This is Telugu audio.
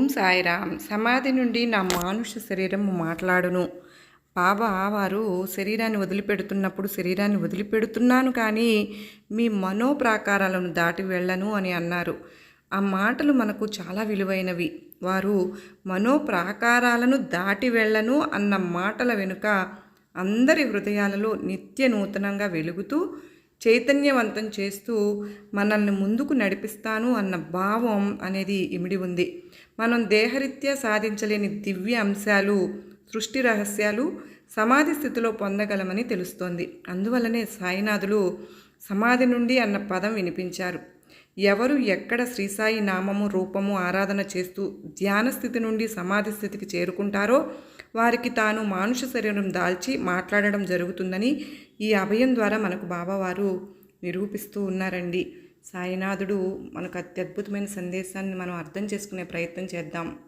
ఓం సాయిరామ్. సమాధి నుండి నా మానుష శరీరం మాట్లాడును. బాబా వారు శరీరాన్ని వదిలిపెడుతున్నప్పుడు శరీరాన్ని వదిలిపెడుతున్నాను కానీ మీ మనోప్రాకారాలను దాటి వెళ్ళను అని అన్నారు. ఆ మాటలు మనకు చాలా విలువైనవి. వారు మనోప్రాకారాలను దాటి వెళ్ళను అన్న మాటల వెనుక అందరి హృదయాలలో నిత్య నూతనంగా వెలుగుతూ చైతన్యవంతం చేస్తూ మనల్ని ముందుకు నడిపిస్తాను అన్న భావం అనేది ఇమిడి ఉంది. మనం దేహరీత్యా సాధించలేని దివ్య అంశాలు సృష్టి రహస్యాలు సమాధి స్థితిలో పొందగలమని తెలుస్తోంది. అందువలనే సాయినాథులు సమాధి నుండి అన్న పదం వినిపించారు. ఎవరు ఎక్కడ శ్రీసాయి నామము రూపము ఆరాధన చేస్తూ ధ్యాన స్థితి నుండి సమాధి స్థితికి చేరుకుంటారో వారికి తాను మానుష శరీరం దాల్చి మాట్లాడడం జరుగుతుందని ఈ అభయం ద్వారా మనకు బాబావారు నిరూపిస్తూ ఉన్నారండి. సాయినాథుడు మనకు అత్యద్భుతమైన సందేశాన్ని మనం అర్థం చేసుకునే ప్రయత్నం చేద్దాం.